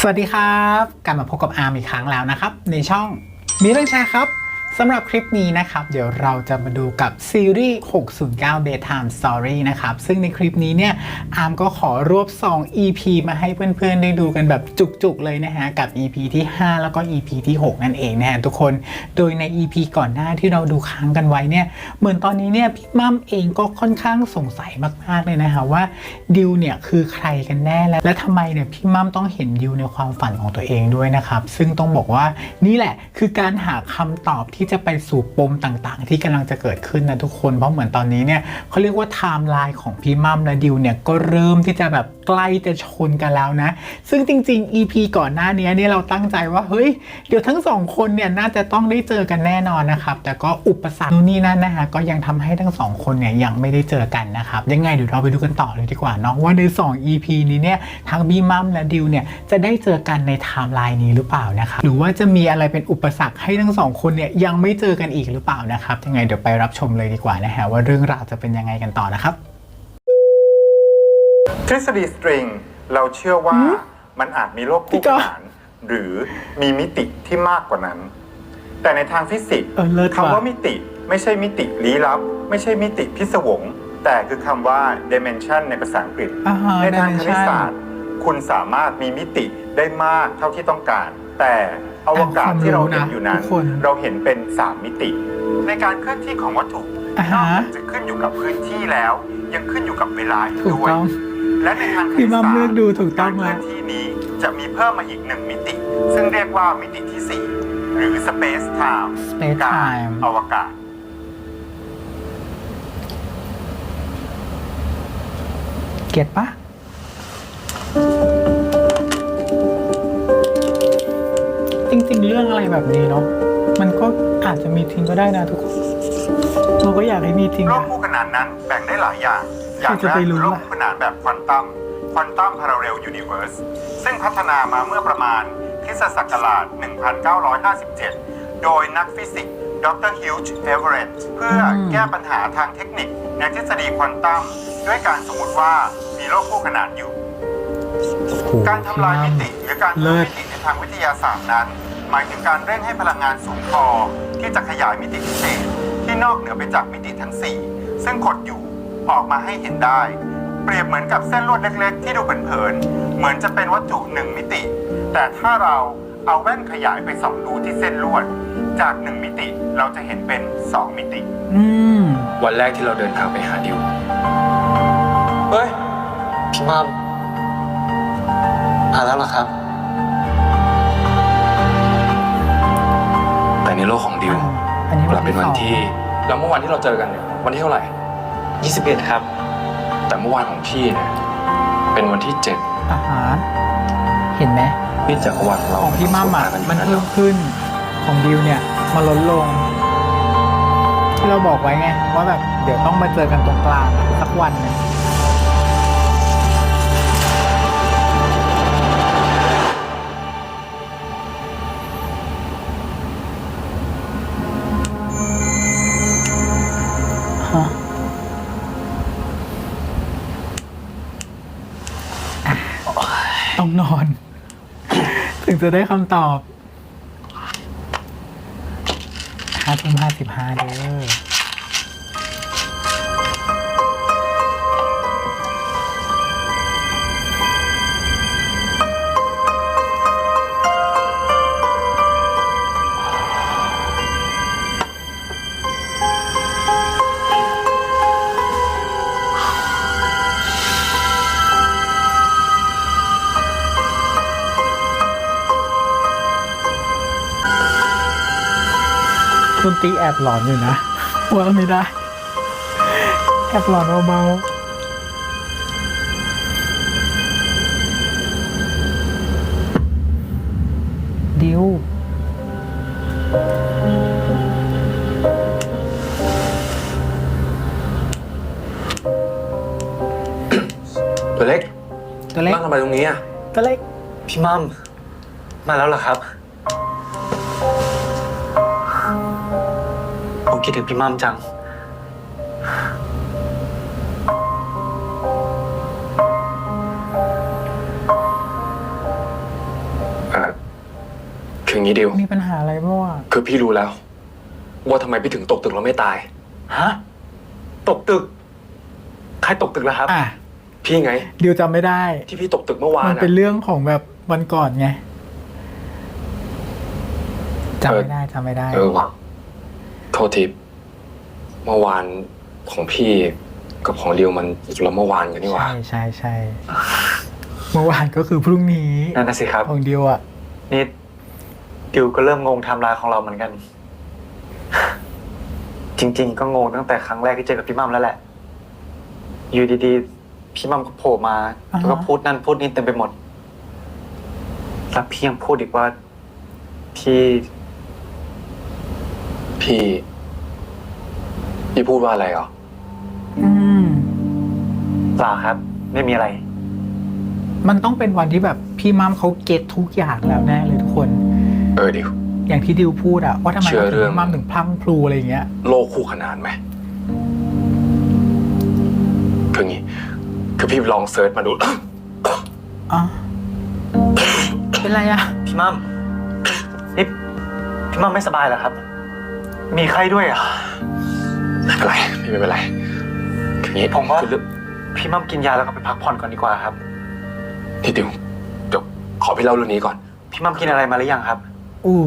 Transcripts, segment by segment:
สวัสดีครับ กลับมาพบกับอาร์มอีกครั้งแล้วนะครับ ในช่องมีเรื่องแชร์ครับ สำหรับคลิปนี้นะครับ เดี๋ยวเราจะมาดูกับซีรีส์ 609 Bedtime Story นะครับ ซึ่งในคลิปนี้เนี่ย อาร์มก็ขอรวบ 2 EP มาให้เพื่อนๆ ได้ดูกันแบบจุกๆ เลยนะฮะ กับ EP ที่ 5 แล้วก็ EP ที่ 6 นั่นเองนะฮะทุกคน โดยใน EP ก่อนหน้าที่เราดูค้างกันไว้เนี่ย เหมือนตอนนี้เนี่ยพี่มั่มเองก็ค่อนข้างสงสัยมากๆเลยนะฮะว่าดิวเนี่ยคือใครกันแน่และและทำไมเนี่ยพี่มั่มต้องเห็นดิวในความฝันของตัวเองด้วยนะครับ ซึ่งต้องบอกว่านี่แหละคือการหาคำตอบที่จะไปสู่ปมต่างๆ ที่กำลังจะเกิดขึ้นนะทุกคน เพราะเหมือนตอนนี้เนี่ยเขาเรียกว่าไทม์ไลน์ของพี่มัมและดิวเนี่ยก็เริ่มที่จะแบบใกล้จะชนกันแล้วนะ ซึ่งจริง ๆ EP ก่อนหน้านี้เนี่ยเราตั้งใจว่าเฮ้ยเดี๋ยวทั้งสองคนเนี่ยน่าจะต้องได้เจอกันแน่นอนนะครับ แต่ก็อุปสรรคนู่นนี่นั่นนะฮะก็ยังทำให้ทั้งสองคนเนี่ยยังไม่ได้เจอกันนะครับยังไงเดี๋ยวเราไปดูกันต่อเลยดีกว่าเนาะว่าใน 2 EP นี้เนี่ยทั้งบีมัมและดิวเนี่ยจะได้เจอกันในไทม์ไลน์นี้หรือเปล่านะครับหรือว่าจะมีอะไรเป็นอุปสรรคให้ทั้งสองคนเนี่ยยังไม่เจอกันอีกหรือเปล่านะครับ ยังไงเดี๋ยวไปรับชมเลยดีกว่านะฮะว่าเรื่องราวจะเป็นยังไงกันต่อนะครับ ทฤษฎีสตริงเราเชื่อว่ามันอาจมีโลกพี่คู่ก็ขนานหรือมีมิติที่มากกว่านั้น แต่ในทางฟิสิกส์เออเลิศว่ะ คำว่ามิติไม่ใช่มิติลี้ลับ ไม่ใช่มิติพิศวง แต่คือคำว่า dimension ในภาษาอังกฤษ อ่าฮะในทางคณิต dimension ศาสตร์ คุณสามารถมีมิติได้มากเท่าที่ต้องการ แต่อวกาศที่เราเห็นอยู่นั้นทุกคนเราเห็นเป็น3มิติ ในการเคลื่อนที่ของวัตถุอ่านอกฮะจากจะขึ้นอยู่กับพื้นที่แล้ว ยังขึ้นอยู่กับเวลาอีกถูกด้วยต้องและในทางคพี่ณิตมัมศาสตร์เลือกดูถูกต้องการเคลื่แล้อวนที่นี้จะมีเพิ่มมาอีกหนึ่งมิติ ซึ่งเรียกว่ามิติที่ 4 หรือ space time Space การ Time อวกาศเก็ตปะ องอะไรแบบนี้เนาะมันก็อาจจะมีทิ้งก็ได้นะทุกคนเราก็อยากให้มีทิ้งโลกนะคู่ขนานนั้นแบ่งได้หลายอย่าง อย่างใครจะแรไปกรู้คือโลกล่ะ คู่ขนานแบบควอนตัม ควอนตัมพาราเรลยูนิเว r ร์ส ซึ่งพัฒนามาเมื่อประมาณคริสตศักราช 1957 โดยนักฟิสิกส์ดรฮิวจ์เอเวอเรตเพื่อแก้ปัญหาทางเทคนิคในทฤษฎีควอนตัม ด้วยการสมมติว่ามีโลกคู่ขนานอยู่ โอ้โห การทำลายมิติหรือการเลิเพิ่มศมิติในทางวิทยาศาสตร์นั้น หมายถึงการเร่งให้พลังงานสูงพอที่จะขยายมิติพิเศษ ที่นอกเหนือไปจากมิติทั้ง 4 ซึ่งกดอยู่ออกมาให้เห็นได้ เปรียบเหมือนกับเส้นลวดเล็กๆ ที่ดูเผินๆเหมือนจะเป็นวัตถุหนึ่งมิติ แต่ถ้าเราเอาแว่นขยายไปส่องดูที่เส้นลวด จาก1มิติเราจะเห็นเป็น 2 มิติ อืม วันแรกที่เราเดินทางไปหาดิว เฮ้ยพี่มัมมาแล้วเหรอครับ ในโลกของดิวอันนี้กลับเป็นวันสองที่แล้วเมื่อวันที่เราเจอกันเนี่ยวันที่เท่าไหร่21ครับ แต่เมื่อวานของพี่เนี่ยเป็นวันที่เจ็ดอาหารเห็นไหมที่จักรวาลของเราของพี่มั่มอะนมันอยู่เพิ่มขึ้นของดิวเนี่ยมันลดลง ที่เราบอกไว้ไงว่าแบบเดี๋ยวต้องมาเจอกันตรงกลางสักวันหนึง งจะได้คำตอบห้าทุ่มห้าสิบห้าเด้อ หลอนอยู่นะว่าไม่ได้แอบหลอนเบาๆดิวตัวเล็กตัวเล็กนั่งทำไมตรงนี้อะตัวเล็กพี่มัมมาแล้วเหรอครับ คิดถึงพี่มัมจังคืออย่างนี้ดิว มีปัญหาอะไรบ้างวะคือพี่รู้แล้ว ว่าทำไมพี่ถึงตกตึกแล้วไม่ตาย ฮะ ตกตึก ใครตกตึกแล้วครับ อะพี่ไงดิวจำไม่ได้ ที่พี่ตกตึกเมื่อวานมันอะ เป็นเรื่องของแบบวันก่อนไงจำเออไม่ได้จำไม่ได้ เออว่ะโทษทีเมื่อวานของพี่กับของเรียวมันเราเมื่อวานกันนี่หว่า ใช่ใช่ใช่เมื่อวานก็คือพรุ่งนี้นั่นน่ะสิครับ ของดิวอะนี่ดิวก็เริ่มงงไทม์ไลน์ของเราเหมือนกัน จริง ๆ ก็งงตั้งแต่ครั้งแรกที่เจอกับพี่มั่มแล้วแหละ อยู่ดีๆ พี่มั่มก็โผล่มาอ่าฮะแล้วก็พูดนั่นพูดนี่เต็มไปหมดแล้วพี่ยังพูดอีกว่าพี่ พี่พี่พูดว่าอะไรเหรออืมเปล่าครับ ไม่มีอะไร มันต้องเป็นวันที่แบบพี่มัมเขาเก็ตทุกอย่างแล้วแน่เลยทุกคน เออดิว อย่างที่ดิวพูดอะว่าทำไมเชื่อเรื่องพี่มัมถึงพลั้งพลูอะไรอย่างเงี้ย โลกคู่ขนานไหมคืองี้ คือพี่ลองเซิร์ชมาดู อ๋อ เป็นไรอะพี่มั่มนี่พี่มั่มไม่สบายเหรอครับ มีใครด้วยอะ ไม่เป็นไรพี่ไม่เป็นไรคืองี้ผมว่าคือเรื่องพี่มั่มกินยาแล้วก็ไปพักผ่อนก่อนดีกว่าครับ นี่ดิวเดี๋ยวขอพี่เล่าเรื่องนี้ก่อน พี่มั่มกินอะไรมาหรือยังครับ อู้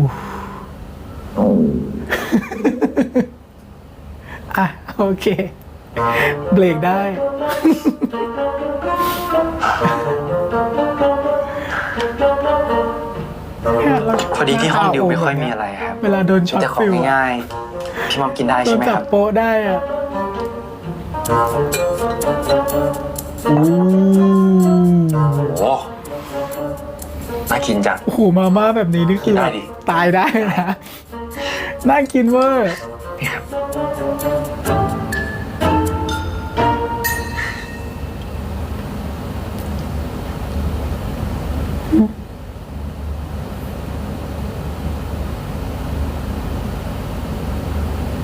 อะโอเค เบรกได้ พอดีที่ห้องดิวไม่ค่อยมีอะไรครับเวลาโดนช็อตแต่ขอฟิลงง่ายๆพี่มั่มกินได้โดใช่นไหมจัคบรับ โป๊ะได้อะอู้โอ้น่ากินจัง โอ้โหมาม่าแบบนี้นี่คือกินได้แบบดิ ตายได้นะ น่ากินเวอร์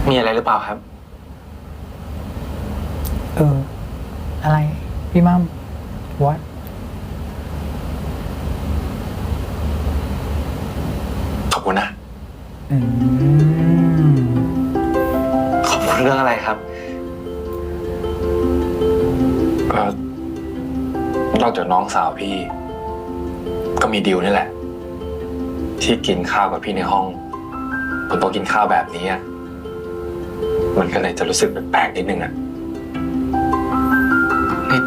มีอะไรหรือเปล่าครับ เออ อะไร พี่มัม what ขอบคุณนะ อืมขอบคุณเรื่องอะไรครับ เออนอกจากน้องสาวพี่ ก็มีดิวนี่แหละ ที่กินข้าวกับพี่ในห้องผมต้องกินข้าวแบบนี้อะ มันก็เลยจะรู้สึกแปลกๆนิดนึงอะนี่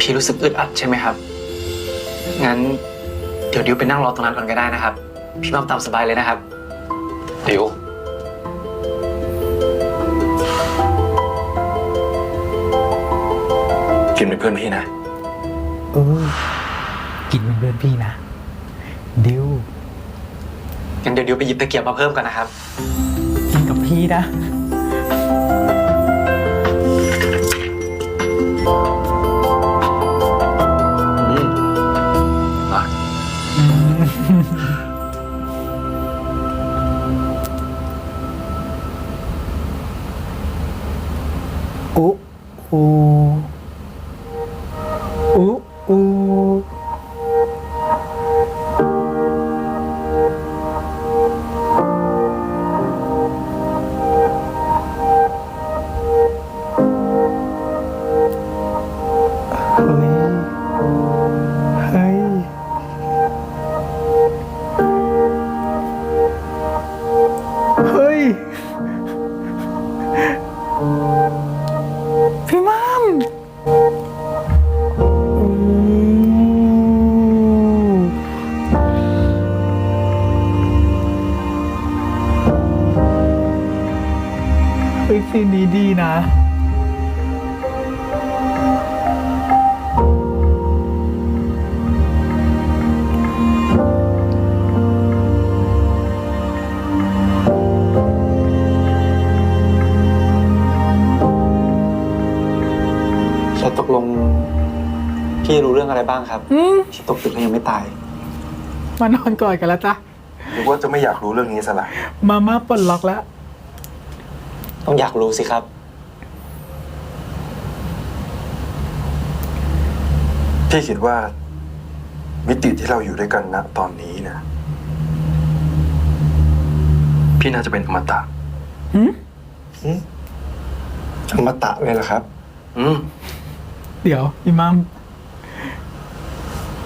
พี่รู้สึกอึดอัดใช่ไหมครับ งั้นเดี๋ยวดิวไปนั่งรอตรงนั้นก่อนก็ได้นะครับ พี่มั่มตามสบายเลยนะครับ ดิว กินเป็นเพื่อนพี่นะ เออกินเป็นเพื่อนพี่นะ ดิวงั้นเดี๋ยวดิวไปหยิบตะเกียบมาเพิ่มกันนะครับ กินกับพี่นะ อู เฮ้ยซีนนี้ดีนะ แล้วตกลงพี่รู้เรื่องอะไรบ้างครับอืมที่ตกตึกแล้วยังไม่ตายมานอนกอดกันแล้วจ้ะ หรือว่าจะไม่อยากรู้เรื่องนี้ซะละมาม่าปลดล็อกแล้ว ต้องอยากรู้สิครับ พี่คิดว่า มิติที่เราอยู่ด้วยกันณตอนนี้นะพี่น่าจะเป็นอมตะหืมอมตะเลยเหรอครับ อืมเดี๋ยวอิมัม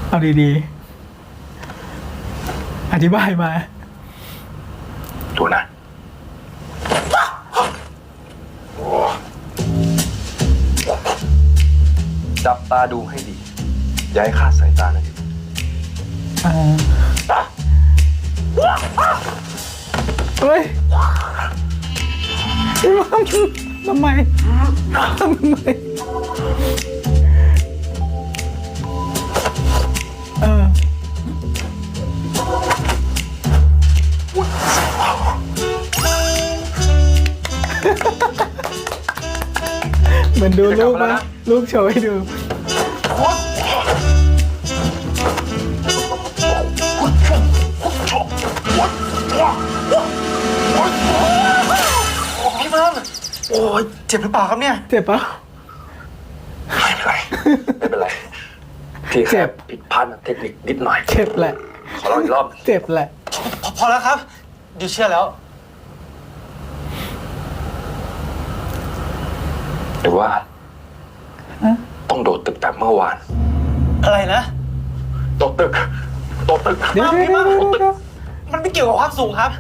เอาดีๆ อธิบายมาดูนะ ตาดูให้ดี อย่าให้คลาดสายตานะดิเอ่อเฮ้ยอิมัมทำไมทำไมเออเหมือนดูลูกนะลูกโชว์ให้ดู โอ้ยเจ็บหรือเปล่าครับเนี่ย เจ็บปะ ไม่เป็นไร ไม่เป็นไร พี่เจ็แค่บผิดพลาดทางเทคนิคนิดหน่อย เจ็บแหละ ขอลองอีกรอบ เจ็บแหละ พอพอแล้วครับ ดิวเชื่อแล้ว หรือว่าฮะต้องโดดตึกแบบเมื่อวาน อะไรนะ โดดตึก โดดตึกเดี๋ยวเดี๋ยวเดี๋ยวเดี๋ยวเดี๋ยวมันไม่เกี่ยวกับความสูงครับ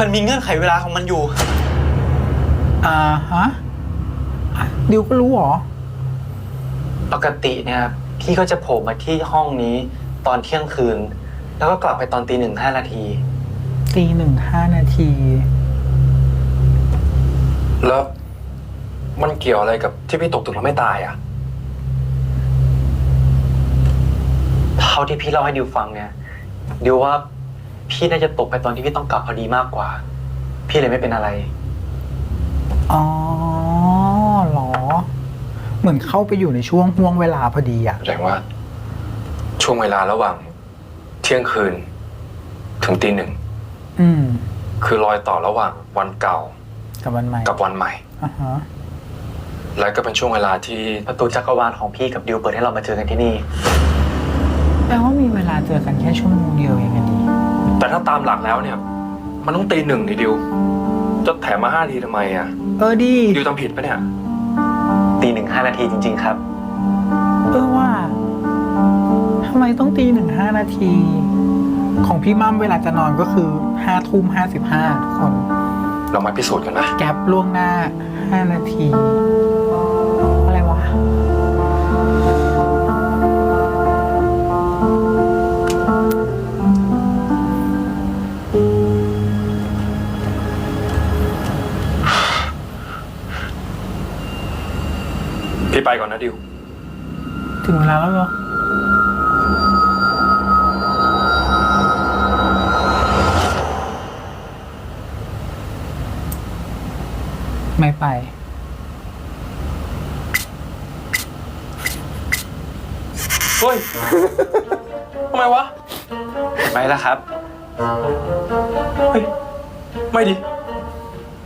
มันมีเงื่อนไขเวลาของมันอยู่ อ่าฮะอะดิวก็รู้เหรอ ปกติเนี่ยพี่ก็จะโผล่มาที่ห้องนี้ตอนเที่ยงคืน แล้วก็กลับไปตอนตีหนึ่งห้านาที ตีหนึ่งห้านาที แล้วมันเกี่ยวอะไรกับที่พี่ตกตึกแล้วไม่ตายอะ เท่าที่พี่เล่าให้ดิวฟังเนี่ยดิวว่าพี่น่าจะตกไปตอนที่พี่ต้องกลับพอดีมากกว่า พี่เลยไม่เป็นอะไร อ๋อเหรอ เหมือนเข้าไปอยู่ในช่วงห่วงเวลาพอดีอะแสดงว่า ช่วงเวลาระหว่าง เที่ยงคืน ถึงตีหนึ่งอืมคือรอยต่อระหว่างวันเก่ากับวันใหม่กับวันใหม่ อ่าฮะและก็เป็นช่วงเวลาที่ประตูจักรวาลของพี่กับดิวเปิดให้เรามาเจอกันที่นี่ แปลว่ามีเวลาเจอกันแค่ชั่วโมงเดียวเองอะดีแต่ถ้าตามหลักแล้วเนี่ย มันต้องตีหนึ่งดิดิว จะแถมมาห้าทีทำไมอะ เออดีดิวทำผิดปะเนี่ยตีหนึ่งห้านาทีจริง ๆ ครับ เออว่าทำไมต้องตีหนึ่งห้านาที ของพี่มั่มเวลาจะนอนก็คือห้าทุ่มห้าสิบห้าทุกคนเรามาพิสูจน์กันนะ แกลบล่วงหน้าห้านาที อะไรวะ พี่ไปก่อนนะดิว ถึงเวลาแล้วเหรอ ไม่ไป เฮ้ย ทำไมวะไม่ละครับ เฮ้ย ไม่ดิ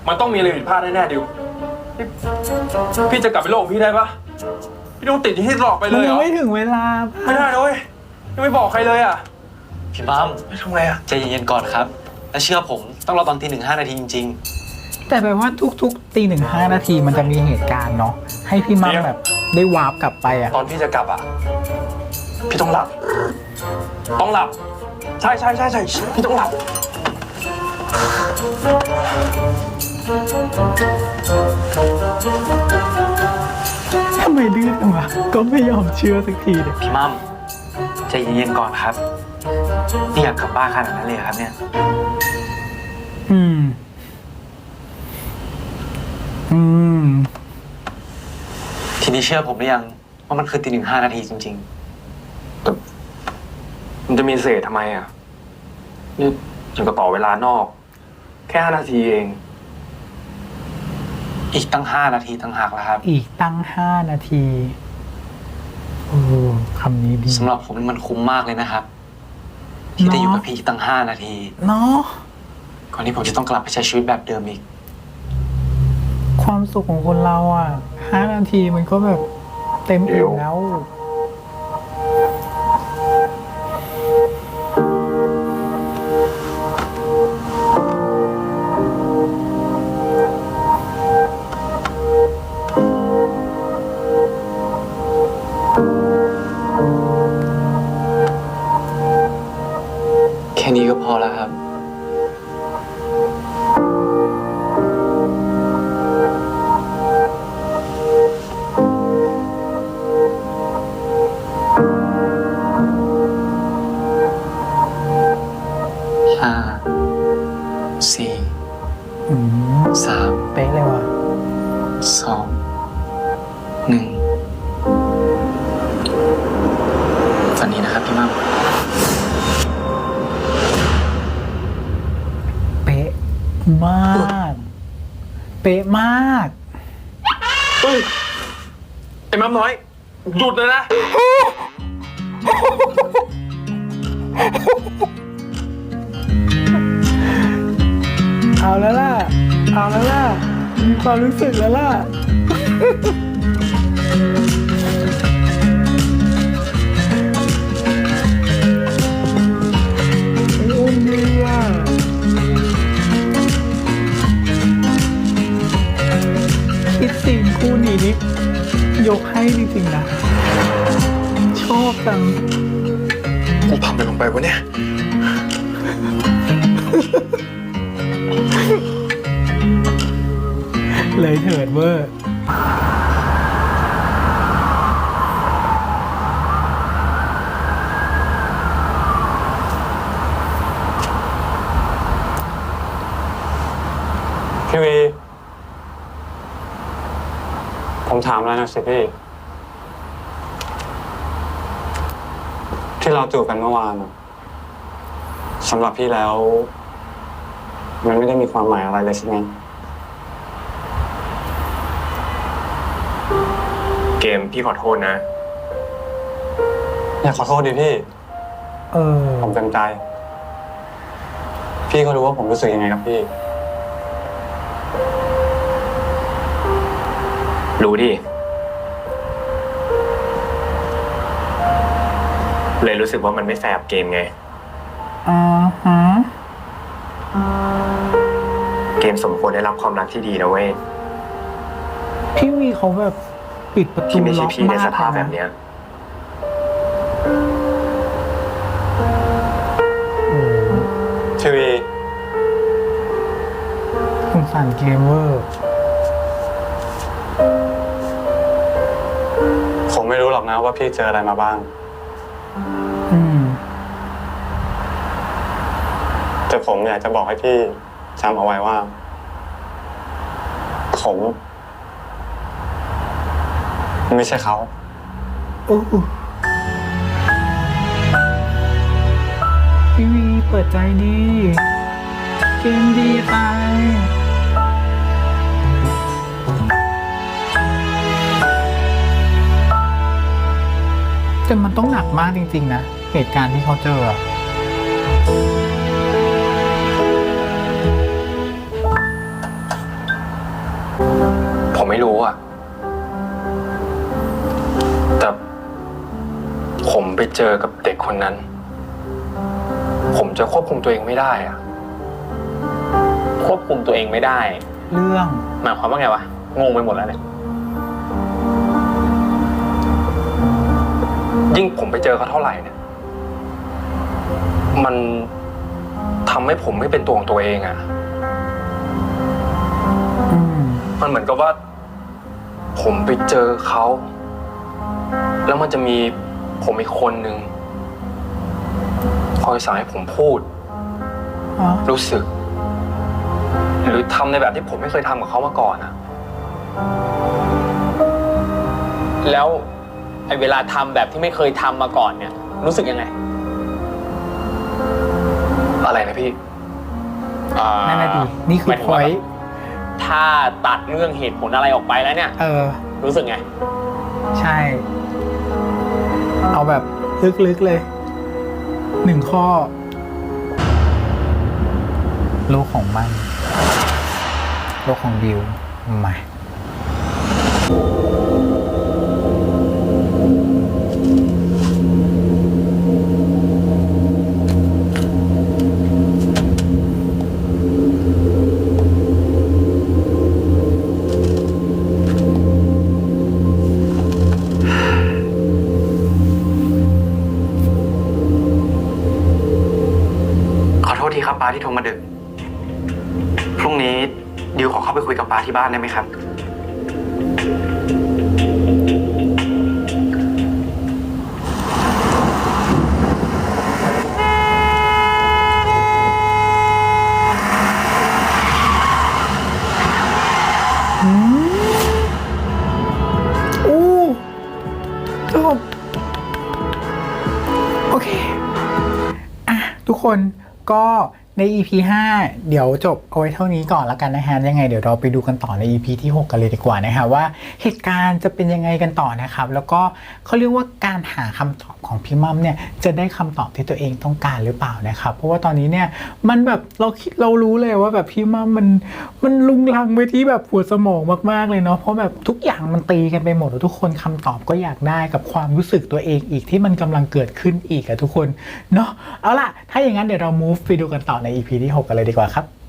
มันต้องมีอะไรผิดพลาดแน่ๆดิว พี่พี่จะกลับไปโลกของพี่ได้ปะ พี่ต้องติดที่ให้ตลอดไปมัเลนยเหยัรงอไม่ถึงเวลา ไม่ได้นะเว้ยยังไม่บอกใครเลยอะพี่บัมทำไงอะใจเย็นๆก่อนครับ และเชื่อผมต้องรอตอนตีหนึ่งห้านาทีจริง แต่แปลว่าทุกๆตีหนึ่งห้านาทีมันจะมีเหตุการณ์เนาะให้พี่มั่มเดี๋ยวแบบได้วาร์ปกลับไปอะ ตอนพี่จะกลับอะพี่ต้องหลับ ต้องหลับ ใช่ใช่ใช่ใช่พี่ต้องหลับ ก็ไม่ยอมเชื่อสักทีเลยๆพี่มัมใจเย็นๆก่อนครับ นี่อยากกลับบ้านขนาดนั้นเลยเหรอครับเนี่ย อืม อืม ทีนี้เชื่อผมหรือยังว่ามันคือตีหนึ่งห้านาทีจริงมันจะมีเศษทำไมอะ นี่ยังก็ต่อเวลานอก แค่ห้านาทีเองๆอีกตั้งห้านาทีตั้งหากแล้วครับ อีกตั้งห้านาทีโอ้ คำนี้ดีสำหรับผมนี่มันคุ้มมากเลยนะครับ ที่ได้อยู่กับพี่อีกตั้งห้านาที เนาะก่อนที่ผมจะต้องกลับไปใช้ชีวิตแบบเดิมอีก ความสุขของคนเราอะห้านาทีมันก็แบบเต็มอิ่มแล้ว หยุดเลยนะ เอาแล้วล่ะ เอาแล้วล่ะ มีความรู้สึกแล้วล่ะ ยกให้จริงๆนะ ชอบจังกูทำไปลงไปวะเนี่ย เลยเถิดเวอร์พี่วี ผมถามแล้วนะสิพี่ ที่เราจูบกันเมื่อวานอะสำหรับพี่แล้ว มันไม่ได้มีความหมายอะไรเลยใช่ไหมเกมพี่ขอโทษนะ อยากขอโทษดิพี่ เออ ผมเต็มใจ พี่ก็รู้ว่าผมรู้สึกยังไงกับพี่ รู้ดิ เลยรู้สึกว่ามันไม่แฟร์กับเกมไงอ่าฮะเกมสมควรได้รับความรักที่ดีนะเว้ยพี่วีเขาแบบปิดประตูที่ไม่ล็ใช่อกพี่ในมากสภาพเลแบยบนะเนี้ยโอ้ทีวี สงสารเกมเวอร์ นะว่าพี่เจออะไรมาบ้าง อืม แต่ผมอยากจะบอกให้พี่จำเอาไว้ว่า ผม ไม่ใช่เขา โอ้พี่วีเปิดใจดี เกมดีตาย แต่มันต้องหนักมากจริง ๆ นะ เหตุการณ์ที่เขาเจออะผมไม่รู้อะแต่ผมไปเจอกับเด็กคนนั้น ผมจะควบคุมตัวเองไม่ได้อะควบคุมตัวเองไม่ได้ เรื่อง หมายความว่าไงวะ งงไปหมดแล้วเนี่ย ยิ่งผมไปเจอเขาเท่าไหร่เนี่ย มันทำให้ผมไม่เป็นตัวของตัวเองอะอืมมันเหมือนกับว่า ผมไปเจอเขา แล้วมันจะมีผมอีกคนหนึ่งคอยสั่งให้ผมพูดอ๋อรู้สึก หรือทำในแบบที่ผมไม่เคยทำกับเขามาก่อนอะแล้ว ไอ้เวลาทำแบบที่ไม่เคยทำมาก่อนเนี่ย รู้สึกยังไง อะไรนะพี่อ่านั่นน่ะดีนี่คืหอมายถึงพอว่ายต์ถ้าตัดเรื่องเหตุผลอะไรออกไปแล้วเนี่ย เออ รู้สึกไง ใช่ เอาแบบลึกๆเลยหนึ่งข้อ โลกของมัน โลกของดิวมา ขอโทษทีครับป้าที่โทรมาดึก พรุ่งนี้ดิวขอเข้าไปคุยกับป้าที่บ้านได้ไหมครับอืมอู้จบโอเค อะ ทุกคนก็ ใน EP 5 เดี๋ยวจบเอาไว้เท่านี้ก่อนแล้วกันนะฮะยังไงเดี๋ยวเราไปดูกันต่อใน EP ที่ 6 กันเลยดีกว่านะฮะว่าเหตุการณ์จะเป็นยังไงกันต่อนะครับ แล้วก็เขาเรียกว่าการหาคำตอบของพี่มัมเนี่ยจะได้คำตอบที่ตัวเองต้องการหรือเปล่านะครับ เพราะว่าตอนนี้เนี่ยมันแบบเราคิดเรารู้เลยว่าแบบพี่มัมมันมันลุงลังไปที่แบบหัวสมองมากๆเลยเนาะเพราะแบบทุกอย่างมันตีกันไปหมดแล้วทุกคนคำตอบก็อยากได้กับความรู้สึกตัวเองอีกที่มันกำลังเกิดขึ้นอีกอะทุกคนเนาะเอาล่ะถ้าอย่างนั้นเดี๋ยวเรา move ไปดูกันต่อใน EP ที่ 6 กันเลยดีกว่าครับ